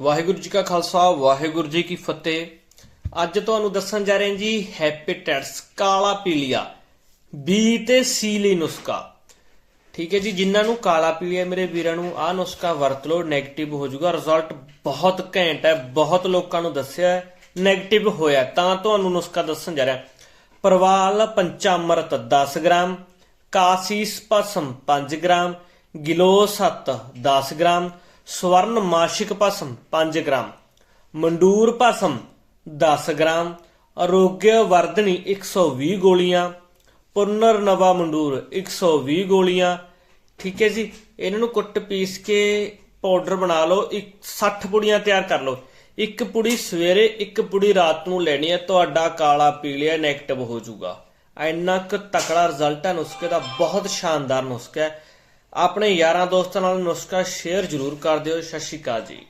ਵਾਹਿਗੁਰੂ ਜੀ ਕਾ ਖਾਲਸਾ, ਵਾਹਿਗੁਰੂ ਜੀ ਕੀ ਫਤਿਹ। ਅੱਜ ਤੁਹਾਨੂੰ ਦੱਸਣ ਜਾ ਰਹੇ ਹਾਂ ਜੀ ਹੈਪੇਟਾਈਟਸ, ਕਾਲਾ ਪੀਲੀਆ, ਬੀ ਤੇ ਸੀ ਲਈ ਨੁਸਖਾ। ਠੀਕ ਹੈ ਜੀ, ਜਿਨ੍ਹਾਂ ਨੂੰ ਕਾਲਾ ਪੀਲੀਆ ਮੇਰੇ ਵੀਰਾਂ ਨੂੰ ਆਹ ਨੁਸਖਾ ਵਰਤ ਲਓ 네ਗੇਟਿਵ ਹੋ ਜਾਊਗਾ। ਰਿਜ਼ਲਟ ਬਹੁਤ ਘੈਂਟ ਹੈ, ਬਹੁਤ ਲੋਕਾਂ ਨੂੰ ਦੱਸਿਆ ਹੈ 네ਗੇਟਿਵ ਹੋਇਆ। ਤਾਂ ਤੁਹਾਨੂੰ ਨੁਸਖਾ ਦੱਸਣ ਜਾ ਰਿਹਾ। ਪਰਵਾਲ ਪੰਚਾਮਰਤ 10 ਗ੍ਰਾਮ ਕਾਸੀਸ ਭਸਮ 5 ਗ੍ਰਾਮ ਗਿਲੋਸਤ 10 ਗ੍ਰਾਮ ਸਵਰਨ ਮਾਸ਼ਿਕ ਭਸਮ 5 ਗ੍ਰਾਮ, ਮੰਡੂਰ ਭਸਮ 10 ਗ੍ਰਾਮ, ਆਰੋਗਯ ਵਰਧਨੀ 120 ਗੋਲੀਆਂ, ਪੁਨਰ ਨਵਾ ਮੰਡੂਰ 120 ਗੋਲੀਆਂ। ਠੀਕ ਹੈ ਜੀ, ਇਹਨਾਂ ਨੂੰ ਕੁੱਟ ਪੀਸ ਕੇ ਪਾਊਡਰ ਬਣਾ ਲਓ, ਇੱਕ 60 ਪੁੜੀਆਂ ਤਿਆਰ ਕਰ ਲਓ। ਇੱਕ ਪੁੜੀ ਸਵੇਰੇ, ਇੱਕ ਪੁੜੀ ਰਾਤ ਨੂੰ ਲੈਣੀ ਹੈ, ਤੁਹਾਡਾ ਕਾਲਾ ਪੀਲੀਆ 네ਗੇਟਿਵ ਹੋ ਜਾਊਗਾ। ਇੰਨਾ ਕੁ ਤਕੜਾ ਰਿਜ਼ਲਟ ਹੈ, ਨੁਸਖੇ ਦਾ ਬਹੁਤ ਸ਼ਾਨਦਾਰ ਨੁਸਖਾ ਹੈ। ਆਪਣੇ ਯਾਰਾਂ ਦੋਸਤਾਂ ਨਾਲ ਨੁਸਖਾ ਸ਼ੇਅਰ ਜ਼ਰੂਰ ਕਰ ਦਿਓ। ਸਤਿ ਸ਼੍ਰੀ ਅਕਾਲ ਜੀ।